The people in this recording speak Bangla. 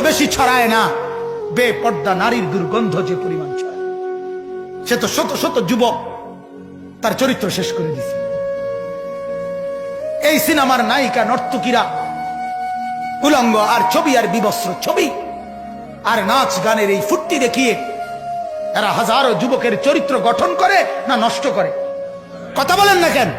বেশি ছড়ায় না। বে বেপর্দা নারীর দুর্গন্ধ যে পরিমাণ ছড়ায়। সে তো শত শত যুবক তার চরিত্র শেষ করে দিছে এই সিনেমার নায়িকা নর্তকীরা উলঙ্গ আর ছবি আর বিবস্ত্র ছবি আর নাচ গানের এই ফুর্তি দেখিয়ে এরা হাজারো যুবকের চরিত্র গঠন করে না নষ্ট করে। কথা বলেন না কেন?